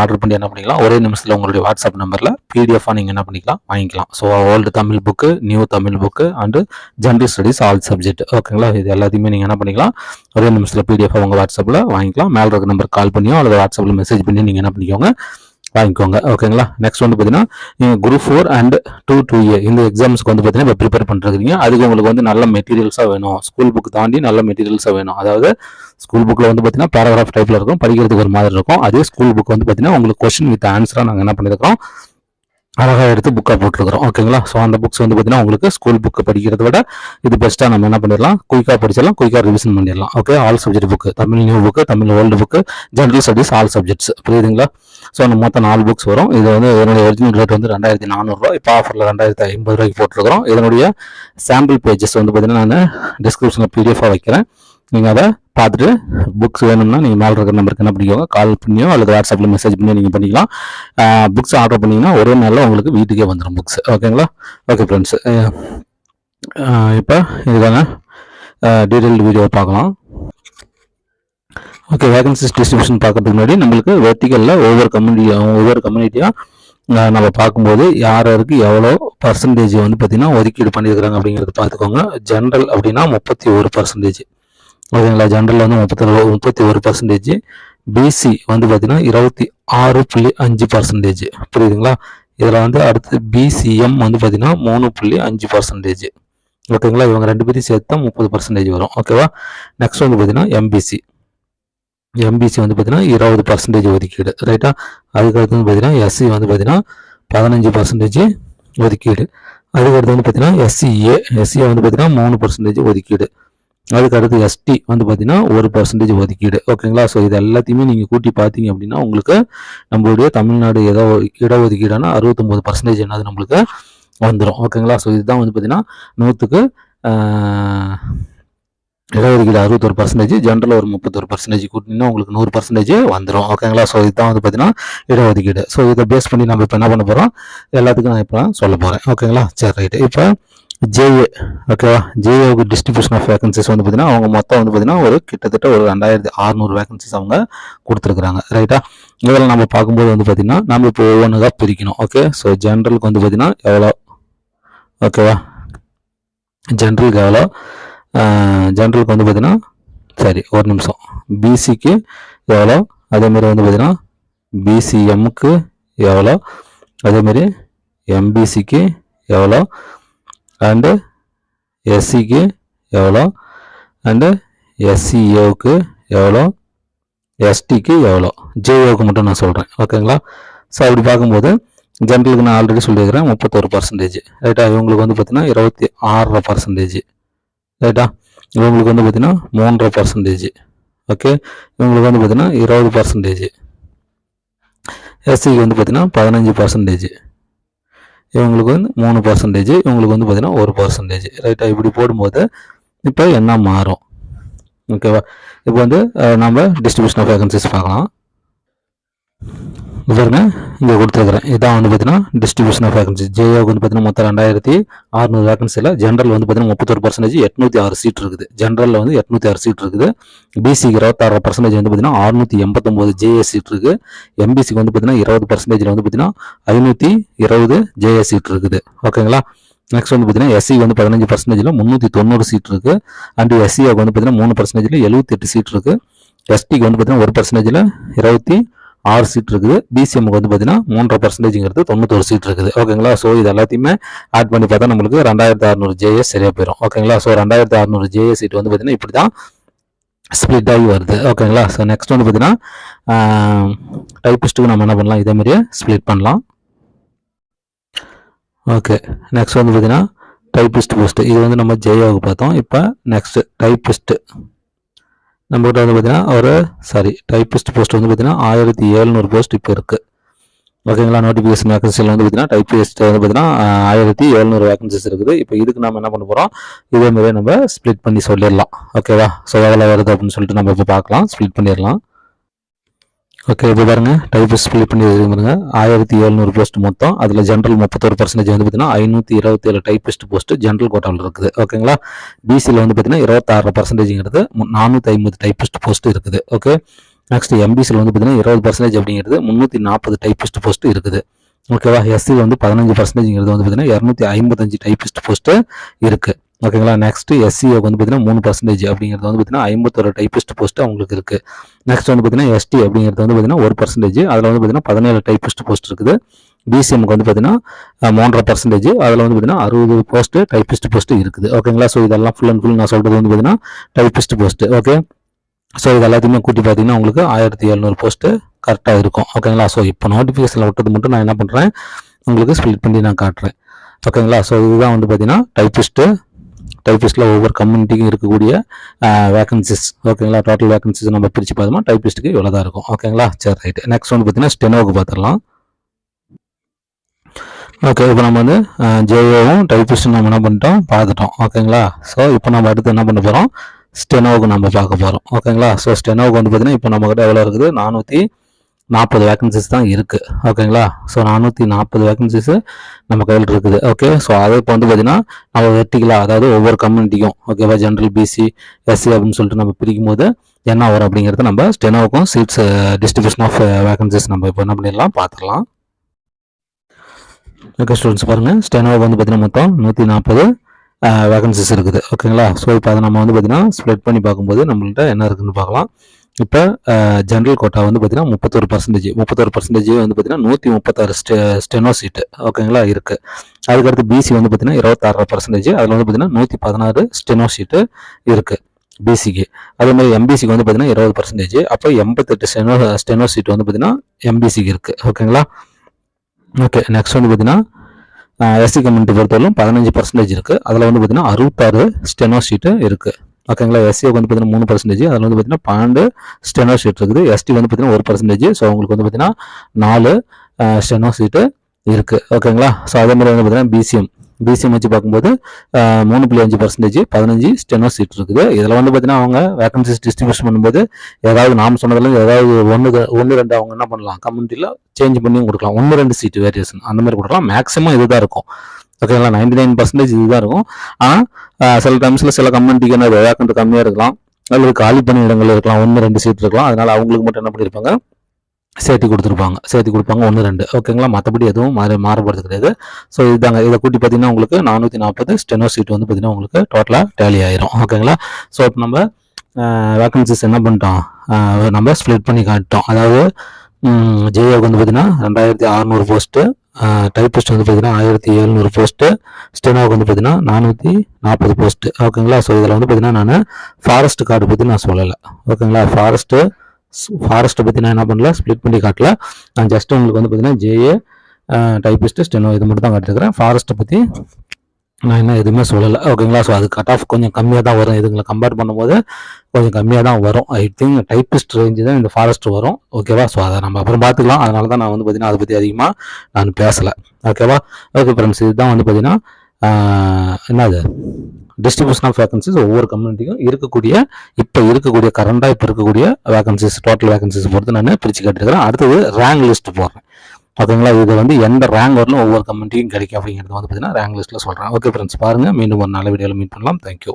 Order பண்ணி என்ன பண்ணிக்கலாம்? ஒரே நிமிஷத்தில் உங்களுடைய வாட்ஸ்அப் நம்பரில் பிடிஎஃபாக நீங்கள் என்ன பண்ணிக்கலாம்? வாங்கிக்கலாம். So old Tamil book new Tamil book and general studies all subject ஓகேங்களா இது எல்லாத்தையுமே நீங்கள் என்ன பண்ணிக்கலாம்? ஒரே நிமிஷத்தில் பிடிஎஃபாக உங்கள் வாட்ஸ்அப்பில் வாங்கிக்கலாம். மேலே இருக்க நம்பர் கால் பண்ணியோ அல்லது வாட்ஸ்அப்பில் மெசேஜ் பண்ணி நீங்கள் என்ன பண்ணிக்கோங்க? வாங்கிக்கோங்க. ஓகேங்களா நெக்ஸ்ட் வந்து பார்த்தீங்கன்னா நீங்கள் group four and two two A இந்த எக்ஸாம்ஸ்க்கு வந்து பார்த்தீங்கன்னா இப்போ ப்ரிப்பேர் பண்ணுறீங்க அதுக்கு உங்களுக்கு வந்து நல்ல மெட்டீரியல்ஸாக வேணும். ஸ்கூல் புக் தாண்டி நல்ல மெட்டீரியல்ஸாக வேணும். அதாவது ஸ்கூல் புக்கில் வந்து பார்த்தீங்கன்னா பேராகிராஃப் டைப்பில் இருக்கும். படிக்கிறதுக்கு ஒரு மாதிரி இருக்கும். அதே ஸ்கூல் புக் வந்து பார்த்தீங்கன்னா உங்களுக்கு கொஸ்டின் வித் ஆன்சராக நாங்கள் என்ன பண்ணியிருக்கிறோம் அழகாக எடுத்து புக்காக போட்டிருக்கிறோம். ஓகேங்களா ஸோ அந்த புக்ஸ் வந்து பார்த்தீங்கன்னா உங்களுக்கு ஸ்கூல் புக்கு படிக்கிறத விட இது பெஸ்ட்டாக நம்ம என்ன பண்ணிடலாம்? குயிக்காக படிச்சிடலாம் குயிக்காக ரிவிஷன் பண்ணிடலாம். Okay all subject book Tamil new book Tamil old book general studies all subjects புரியுதுங்களா? ஸோ அந்த மொத்தம் நாலு புக்ஸ் வரும். இது வந்து இதனுடைய ஒரிஜினல் ரேட் வந்து ரெண்டாயிரத்தி நானூறுரூவா. இப்போ ஆஃபரில் ரெண்டாயிரத்தி ஐம்பது ரூபாய்க்கு போட்டிருக்கிறோம். இதனுடைய சாம்பிள் பேஜஸ் வந்து பார்த்தீங்கன்னா நான் டிஸ்கிரிப்ஷனில் பிடிஎஃபாக வைக்கிறேன். நீங்கள் அதை பார்த்துட்டு புக்ஸ் வேணும்னா நீங்கள் மேலே இருக்கிற நம்பருக்கு என்ன பண்ணிக்கோங்க கால் பண்ணியோ அல்லது வாட்ஸ்அப்பில் மெசேஜ் பண்ணியோ நீங்கள் பண்ணிக்கலாம். புக்ஸ் ஆர்டர் பண்ணிங்கன்னா ஒரே நாளில் உங்களுக்கு வீட்டுக்கே வந்துடும் புக்ஸ் ஓகேங்களா ஓகே ஃப்ரெண்ட்ஸ் இப்போ இதுக்கான டீட்டெயில் வீடியோ பார்க்கலாம். ஓகே வேகன்சிஸ் டிஸ்ட்ரிபியூஷன் பார்க்கறதுக்கு முன்னாடி நம்மளுக்கு வெர்டிக்கலில் ஒவ்வொரு கம்யூனிட்டி ஒவ்வொரு கம்யூனிட்டியாக நம்ம பார்க்கும்போது யார் யாருக்கு எவ்வளோ பர்சன்டேஜ் வந்து பார்த்திங்கன்னா ஒதுக்கீடு பண்ணியிருக்கிறாங்க அப்படிங்கிறது பார்த்துக்கோங்க. ஜென்ரல் அப்படின்னா முப்பத்தி ஒரு பர்சன்டேஜ் ஓகேங்களா? ஜென்ரலில் வந்து முப்பத்தி முப்பத்தி ஒரு பர்சன்டேஜ் பிசி வந்து பார்த்தீங்கன்னா இருபத்தி ஆறு புள்ளி அஞ்சு பர்சன்டேஜ் புரியுதுங்களா? இதில் வந்து அடுத்து பிசிஎம் வந்து பார்த்தீங்கன்னா மூணு புள்ளி அஞ்சு பர்சன்டேஜ் ஓகேங்களா? இவங்க ரெண்டு பேரும் சேர்த்தா முப்பது பர்சன்டேஜ் வரும். ஓகேவா? நெக்ஸ்ட் வந்து பார்த்தீங்கன்னா எம்பிசி எம்பிசி வந்து பார்த்தீங்கன்னா இருபது பர்சன்டேஜ் ஒதுக்கீடு. ரைட்டா அதுக்கடுத்து வந்து பார்த்தீங்கன்னா எஸ்சி வந்து பார்த்தீங்கன்னா பதினஞ்சு பர்சன்டேஜ் ஒதுக்கீடு. அதுக்கடுத்து வந்து பார்த்தீங்கன்னா எஸ்சிஏ எஸ்சிஏ வந்து பார்த்தீங்கன்னா மூணு பர்சன்டேஜ் ஒதுக்கீடு. அதுக்கு அடுத்து எஸ்டி வந்து பார்த்தீங்கன்னா ஒரு பர்சன்டேஜ் ஒதுக்கீடு. ஓகேங்களா ஸோ இது எல்லாத்தையுமே நீங்கள் கூட்டி பார்த்தீங்க அப்படின்னா உங்களுக்கு நம்மளுடைய தமிழ்நாடு ஏதோ இடஒதுக்கீடான அறுபத்தொம்போது பர்சன்டேஜ் என்னது நம்மளுக்கு வந்துடும் ஓகேங்களா ஸோ இதுதான் வந்து பார்த்தீங்கன்னா நூற்றுக்கு இடஒதுக்கீடு அறுபத்தொரு பர்சன்டேஜ் ஜென்ரல் ஒரு முப்பத்தொரு பர்சன்டேஜ் கூட்டினா உங்களுக்கு நூறு பர்சன்டேஜ் வந்துடும் ஓகேங்களா ஸோ இதுதான் வந்து பார்த்தீங்கன்னா இடஒதுக்கீடு. ஸோ இதை பேஸ் பண்ணி நம்ம இப்போ என்ன பண்ண போகிறோம் எல்லாத்துக்கும் நான் இப்போ சொல்ல போகிறேன் ஓகேங்களா சரி ரைட்டு இப்போ ஜேஏ ஓகேவா ஜேஏவுக்கு டிஸ்ட்ரிபியூஷன் ஆஃப் வேகன்சிஸ் வந்து பார்த்தீங்கன்னா அவங்க மொத்தம் வந்து பார்த்தீங்கன்னா ஒரு கிட்டத்தட்ட ஒரு ரெண்டாயிரத்தி அறநூறு வேகன்சிஸ் அவங்க கொடுத்துருக்குறாங்க. ரைட்டா இதில் நம்ம பார்க்கும்போது வந்து பார்த்தீங்கன்னா நம்ம இப்போ ஒவ்வொன்றுதான் பிரிக்கணும் ஓகே ஸோ ஜென்ரலுக்கு வந்து பார்த்தீங்கன்னா எவ்வளோ? ஓகேவா ஜென்ரலுக்கு எவ்வளோ? ஜென்ரலுக்கு வந்து பார்த்தீங்கன்னா சரி ஒரு நிமிஷம். பிசிக்கு எவ்வளோ? அதேமாரி வந்து பார்த்தீங்கன்னா பிசிஎம்முக்கு எவ்வளோ? அதேமாரி எம்பிசிக்கு எவ்வளோ? அண்டு எஸ்சிக்கு எவ்வளோ? அண்டு எஸ்சிஏவுக்கு எவ்வளோ? எஸ்டிக்கு எவ்வளோ? ஜேஓக்கு மட்டும் நான் சொல்கிறேன் ஓகேங்களா? ஸோ அப்படி பார்க்கும்போது ஜென்ரலுக்கு நான் ஆல்ரெடி சொல்லியிருக்கிறேன் முப்பத்தொரு பர்சன்டேஜ் ரைட்டா இவங்களுக்கு வந்து பார்த்தீங்கன்னா இருபத்தி ஆறரை பர்சன்டேஜ் ரைட்டா இவங்களுக்கு வந்து பார்த்தீங்கன்னா மூன்றரை பர்சன்டேஜ் ஓகே இவங்களுக்கு வந்து பார்த்தீங்கன்னா இருபது பர்சன்டேஜ் எஸ்சிக்கு வந்து பார்த்தீங்கன்னா பதினஞ்சு பர்சன்டேஜ் இவங்களுக்கு வந்து மூணு பர்சன்டேஜ் இவங்களுக்கு வந்து பார்த்தீங்கன்னா ஒரு பர்சன்டேஜ் ரைட்டாக இப்படி போடும்போது இப்போ என்ன மாறும்? ஓகேவா இப்போ வந்து நம்ம டிஸ்ட்ரிபியூஷன் ஆஃப் வேகன்சிஸ் பார்க்கலாம். பாருங்க இங்கே கொடுத்துருக்குறேன். இதான் வந்து பார்த்தீங்கன்னா டிஸ்ட்ரிபியூஷன் ஆஃப் வேகன்சி ஜேஓக்கு வந்து பார்த்தீங்கன்னா மொத்தம் ரெண்டாயிரத்தி அறுநூறு வேகன்சியில் ஜென்ரல் வந்து பார்த்தீங்கன்னா முப்பத்தொரு பர்சன்டேஜ் எட்நூற்றி ஆறு சீட் இருக்குது. ஜென்ரலில் வந்து எட்நூற்றி ஆறு சீட் இருக்குது. பிசிக்கு இருபத்தாறு பர்சன்டேஜ் வந்து பார்த்தீங்கன்னா அறுநூற்றி எண்பத்தொம்போது ஜேஎஸ் சீட் இருக்குது. எம்பிசிக்கு வந்து பார்த்தீங்கன்னா இருபது பர்சன்டேஜில் வந்து பார்த்தீங்கன்னா ஐநூற்றி இருபது ஜேஎஸ் சீட் இருக்குது. ஓகேங்களா நெக்ஸ்ட் வந்து பார்த்தீங்கன்னா எஸ்சி வந்து பதினஞ்சு பர்சன்டேஜில் முந்நூற்றி தொண்ணூறு சீட் இருக்குது அண்ட் எஸ்சிக்கு வந்து பார்த்தீங்கன்னா மூணு பர்சன்டேஜில் எழுபத்தெட்டு சீட் இருக்குது எஸ்டிக்கு வந்து பார்த்தீங்கன்னா ஒரு பர்சன்டேஜில் இருபத்தி ஆறு சீட் இருக்குது. பிசிஎம்க்கு வந்து பார்த்தீங்கன்னா மூன்றரை பர்சன்டேஜ்ங்கிறது தொண்ணூத்தொரு சீட் இருக்குது. ஓகேங்களா ஸோ இது எல்லாத்தையுமே ஆட் பண்ணி பார்த்தா நம்மளுக்கு ரெண்டாயிரத்தி அறுநூறு ஜேஎஸ் சரியாக போயிடும் ஓகேங்களா ஸோ ரெண்டாயிரத்தி அறுநூறு ஜேஎஸ் சீட் வந்து பார்த்தீங்கன்னா இப்படி தான் ஸ்ப்ளிட் ஆகி வருது. ஓகேங்களா ஸோ நெக்ஸ்ட் வந்து பார்த்தீங்கன்னா டைப்பிஸ்ட்டுக்கு நம்ம என்ன பண்ணலாம்? இதே மாதிரியே ஸ்ப்ளிட் பண்ணலாம். ஓகே நெக்ஸ்ட் வந்து பார்த்தீங்கன்னா டைப்பிஸ்ட் போஸ்ட்டு இது வந்து நம்ம ஜெயாவுக்கு பார்த்தோம். இப்போ நெக்ஸ்ட்டு டைப்பிஸ்ட்டு நம்மகிட்ட வந்து பார்த்தீங்கன்னா ஒரு சாரி டைப்பிஸ்ட் போஸ்ட் வந்து பார்த்தீங்கன்னா ஆயிரத்தி ஏழ்நூறு போஸ்ட் இப்போ இருக்குது ஓகேங்களா நோட்டிஃபிகேஷன் வேகன்சியில் வந்து பார்த்தீங்கன்னா டைப்பிஸ்ட் வந்து பார்த்தீங்கன்னா ஆயிரத்தி எழுநூறு வேகன்சிஸ் இருக்குது. இப்போ இதுக்கு நம்ம என்ன பண்ண போகிறோம் இதே மாதிரியே நம்ம ஸ்ப்ளிட் பண்ணி சொல்லிடலாம். ஓகேவா ஸோ எவ்வளோ வருது அப்படின்னு சொல்லிட்டு நம்ம இப்போ பார்க்கலாம். ஸ்ப்ளிட் பண்ணிடலாம். ஓகே இப்போ பாருங்க. டைப்பிஸ்ட் ஃபில் பண்ணி பாருங்க. ஆயிரத்தி எழுநூறு போஸ்ட் மொத்தம். அதில் ஜென்ரல் முப்பத்தொரு பர்சன்டேஜ் வந்து பார்த்தீங்கன்னா ஐநூற்றி இருபத்தி ஏழு டைப்பிஸ்ட் போஸ்ட் ஜென்ரல் கோட்டாவில் இருக்குது. ஓகேங்களா பிசியில் வந்து பார்த்தீங்கன்னா இருபத்தாறு பர்சன்டேஜ்ங்கிறது நானூற்றி ஐம்பது டைப்பிஸ்ட் போஸ்ட் இருக்குது. ஓகே நெக்ஸ்ட் எம்பிசியில் வந்து பார்த்தீங்கன்னா இருபது பர்சன்டேஜ் அப்படிங்கிறது முந்நூற்றி நாற்பது டைப்பிஸ்ட் போஸ்ட் இருக்குது. ஓகேவா எஸ்சி வந்து பதினஞ்சு பர்சன்டேஜ்ங்கிறது வந்து பார்த்தீங்கன்னா இரநூத்தி ஐம்பத்தஞ்சு டைப்பிஸ்ட் போஸ்ட்டு இருக்குது ஓகேங்களா? நெக்ஸ்ட் எஸ்சிஓக்கு வந்து பார்த்தீங்கன்னா மூணு பர்சன்டேஜ் அப்படிங்கிறது வந்து பார்த்தீங்கன்னா ஐம்பத்தொரு டைப்பிஸ்ட் போஸ்ட் அவங்களுக்கு இருக்குது நெக்ஸ்ட் வந்து பார்த்தீங்கன்னா எஸ்டி அப்படிங்கிறது வந்து பார்த்தீங்கன்னா ஒரு பர்சன்டேஜ் அதில் வந்து பார்த்தீங்கன்னா பதினேழு டைப்பிஸ்ட் போஸ்ட் இருக்குது. பிசிஎம்க்கு வந்து பார்த்தீங்கன்னா மூன்றரை பர்சன்டேஜ் அதில் வந்து பார்த்தீங்கன்னா அறுபது போஸ்ட்டு டைப்பிஸ்ட் போஸ்ட்டு இருக்குது. ஓகேங்களா? ஸோ இதெல்லாம் ஃபுல் அண்ட் ஃபுல் நான் சொல்கிறது வந்து பார்த்தீங்கன்னா டைப்பிஸ்ட் போஸ்ட் ஓகே ஸோ இது எல்லாத்தையுமே கூட்டி பார்த்தீங்கன்னா உங்களுக்கு ஆயிரத்தி எழுநூறு போஸ்ட்டு கரெக்டாக இருக்கும். ஓகேங்களா? ஸோ இப்போ நோட்டிஃபிகேஷனில் விட்டது மட்டும் நான் என்ன பண்ணுறேன் உங்களுக்கு ஸ்ப்ளிட் பண்ணி நான் காட்டுறேன். ஓகேங்களா? ஸோ இதுதான் வந்து பார்த்தீங்கன்னா டைப்பிஸ்ட்டு டைப்பிஸ்ட்டில் ஒவ்வொரு கம்யூனிட்டிக்கும் இருக்கக்கூடிய வேகன்சிஸ் ஓகேங்களா டோட்டல் வேகன்சிஸ் நம்ம பிரித்து பார்த்தோம்னா டைப்பிஸ்ட்டுக்கு இவ்வளோ தான் இருக்கும் ஓகேங்களா சரி ரைட் நெக்ஸ்ட் வந்து பார்த்தீங்கன்னா ஸ்டெனோவுக்கு பார்த்துடலாம். ஓகே இப்போ நம்ம வந்து ஜேஓவும் டைப்பிஸ்ட்டும் நம்ம என்ன பண்ணிட்டோம்? பார்த்துட்டோம். ஓகேங்களா ஸோ இப்போ நம்ம அடுத்து என்ன பண்ண போகிறோம் ஸ்டெனோவுக்கு நம்ம பார்க்க போகிறோம் ஓகேங்களா ஸோ ஸ்டெனோவுக்கு வந்து பார்த்தீங்கன்னா இப்போ நம்மக்கிட்ட எவ்வளோ இருக்குது? நானூற்றி நாற்பது வேக்கன்சிஸ் தான் இருக்குது ஓகேங்களா ஸோ நானூற்றி நாற்பது வேகன்சிஸ் நம்ம கையில் இருக்குது. ஓகே ஸோ அதை இப்போ வந்து பார்த்தீங்கன்னா நம்ம வெர்டிகலாக அதாவது ஒவ்வொரு கம்யூனிட்டிக்கும் ஓகேவா ஜென்ரல் பிசி எஸ்சி அப்படின்னு சொல்லிட்டு நம்ம பிரிக்கும் போது என்ன வரும் அப்படிங்கிறது நம்ம ஸ்டெனோவுக்கும் சீட்ஸ் டிஸ்ட்ரிபியூஷன் ஆஃப் வேகன்சிஸ் நம்ம இப்போ என்ன பண்ணிடலாம் பார்த்துடலாம். ஓகே ஸ்டூடெண்ட்ஸ் பாருங்கள் ஸ்டெனோவுக்கு வந்து பார்த்தீங்கன்னா மொத்தம் நூற்றி நாற்பது வேகன்சிஸ் இருக்குது. ஓகேங்களா ஸோ இப்போ அதை நம்ம வந்து பார்த்திங்கன்னா ஸ்ப்ரெட் பண்ணி பார்க்கும்போது நம்மள்கிட்ட என்ன இருக்குதுன்னு பார்க்கலாம். இப்போ ஜென்ரல் கோட்டா வந்து பார்த்தீங்கன்னா முப்பத்தொரு பர்சன்டேஜ் முப்பத்தொரு பர்சன்டேஜ் வந்து பார்த்தீங்கன்னா நூற்றி முப்பத்தாறு ஸ்டெ ஸ்டெனோ சீட்டு ஓகேங்களா இருக்குது அதுக்கடுத்து பிசி வந்து பார்த்தீங்கன்னா இருபத்தாறு பர்சன்டேஜ் அதில் வந்து பார்த்தீங்கன்னா நூற்றி பதினாறு ஸ்டெனோ சீட்டு இருக்குது பிசிக்கு அதே மாதிரி எம்பிசிக்கு வந்து பார்த்தீங்கன்னா இருபது பர்சன்டேஜ் அப்போ எண்பத்தெட்டு ஸ்டெனோ ஸ்டெனோ சீட் வந்து பார்த்தீங்கன்னா எம்பிசிக்கு இருக்குது ஓகேங்களா ஓகே நெக்ஸ்ட் வந்து பார்த்தீங்கன்னா எஸ்சி கம்யூனிட்டி பொறுத்தவரைக்கும் பதினஞ்சு பர்சன்டேஜ் இருக்குது அதில் வந்து பார்த்தீங்கன்னா அறுபத்தாறு ஸ்டெனோ சீட்டு இருக்குது ஓகேங்களா எஸ்சிக்கு வந்து பார்த்தீங்கன்னா மூணு பர்சன்டேஜ் அதில் வந்து பார்த்தீங்கன்னா பன்னெண்டு ஸ்டெனோ ஷீட் இருக்குது. எஸ்டி வந்து பார்த்தீங்கன்னா ஒரு பர்சன்டேஜ் ஸோ உங்களுக்கு வந்து பார்த்தீங்கன்னா நாலு ஸ்டெனோ சீட்டு இருக்குது ஓகேங்களா ஸோ அதே மாதிரி வந்து பார்த்தீங்கன்னா பிசிஎம் பிசிஎம் வச்சு பார்க்கும்போது மூணு புள்ளி அஞ்சு பர்சன்டேஜ் பதினஞ்சு ஸ்டெனோ சீட் இருக்குது. இதில் வந்து பார்த்தீங்கன்னா அவங்க வேகன்சிஸ் டிஸ்ட்ரிபியூஷன் பண்ணும்போது ஏதாவது நாம் சொன்னதுல ஏதாவது ஒன்று ஒன்று ரெண்டு அவங்க என்ன பண்ணலாம்? கம்யூனிட்டியில் சேஞ்ச் பண்ணியும் கொடுக்கலாம். ஒன்று ரெண்டு சீட்டு வேரியேஷன் அந்த மாதிரி கொடுக்கலாம். மேக்ஸிமம் இதுதான் இருக்கும். ஓகேங்களா நைன்டி நைன் பர்சன்டேஜ் இதுதான் இருக்கும். ஆனால் சில டைம்ஸில் சில கம்யூனிட்டிக்கு என்ன வேக்கண்ட் கம்மியாக இருக்கலாம். அல்லது காலி பண்ணி இடங்கள் இருக்கலாம். ஒன்று ரெண்டு சீட் இருக்கலாம். அதனால் அவங்களுக்கு மட்டும் என்ன பண்ணியிருப்பாங்க? சேர்த்து கொடுத்துருப்பாங்க. சேர்த்து கொடுப்பாங்க. ஒன்று ரெண்டு. ஓகேங்களா மற்றபடி எதுவும் மாறி மாறுபடுறது கிடையாது. ஸோ இதுதாங்க இதை கூட்டி பார்த்தீங்கன்னா உங்களுக்கு நானூற்றி நாற்பது ஸ்டெனோ சீட் வந்து பார்த்தீங்கன்னா உங்களுக்கு டோட்டலாக டேலி ஆயிரும். ஓகேங்களா ஸோ இப்போ நம்ம வேக்கன்சிஸ் என்ன பண்ணிட்டோம்? நம்ம ஸ்ப்ளிட் பண்ணி காட்டிட்டோம். அதாவது ஜேஏவுக்கு வந்து பார்த்தீங்கன்னா ரெண்டாயிரத்தி அறநூறு போஸ்ட்டு டைப்பிஸ்ட் வந்து பார்த்தீங்கன்னா ஆயிரத்தி எழுநூறு போஸ்ட்டு ஸ்டெனோவுக்கு வந்து பார்த்தீங்கன்னா நானூற்றி நாற்பது போஸ்ட்டு ஓகேங்களா ஸோ இதில் வந்து பார்த்தீங்கன்னா நான் ஃபாரஸ்ட் கார்டு பற்றி நான் சொல்லலை. ஓகேங்களா ஃபாரஸ்ட்டு ஃபாரஸ்ட்டை பற்றி நான் என்ன பண்ணல? ஸ்ப்ளிட் பண்ணி காட்டல. நான் ஜஸ்ட் உங்களுக்கு வந்து பார்த்தீங்கன்னா ஜேஏ டைப்பிஸ்ட்டு ஸ்டெனோ இது மட்டும் தான் காட்டிருக்கிறேன். ஃபாரஸ்ட்டை பற்றி நான் என்ன எதுவுமே சொல்லலை. ஓகேங்களா ஸோ அது கட் ஆஃப் கொஞ்சம் கம்மியாக தான் வரும். இதுங்களை கம்பேர் பண்ணும்போது கொஞ்சம் கம்மியாக தான் வரும். ஐ திங்க் டைப்பிஸ்ட் ரேஞ்சு தான் இந்த ஃபாரஸ்ட் வரும். ஓகேவா ஸோ அதை நம்ம அப்புறம் பார்த்துக்கலாம். அதனால தான் நான் வந்து பார்த்தீங்கன்னா அதை பற்றி அதிகமாக நான் பேசலை. ஓகேவா ஓகே ஃப்ரெண்ட்ஸ் இதுதான் வந்து பார்த்தீங்கன்னா என்னது? டிஸ்ட்ரிபியூஷன் ஆஃப் வேகன்சிஸ் ஒவ்வொரு கம்யூனிட்டிக்கும் இருக்கக்கூடிய இப்போ இருக்கக்கூடிய கரண்டாக இப்போ இருக்கக்கூடிய வேகன்சிஸ் டோட்டல் வேகன்சிஸ் பொறுத்து நான் பிரித்து கேட்டுருக்கிறேன் அடுத்தது ரேங்க் லிஸ்ட் போடுறேன். ஓகேங்களா இது வந்து எந்த ரேங்க் வரலும் ஒவ்வொரு கம்யூனிட்டியும் கிடைக்கும் அப்படிங்கிறது வந்து பார்த்தீங்கன்னா ரேங்க் லிஸ்ட்டில் சொல்கிறேன் ஓகே ஃப்ரெண்ட்ஸ் பாருங்கள் மீண்டும் ஒரு நல்ல வீடியோவில் மீட் பண்ணலாம். தேங்க்யூ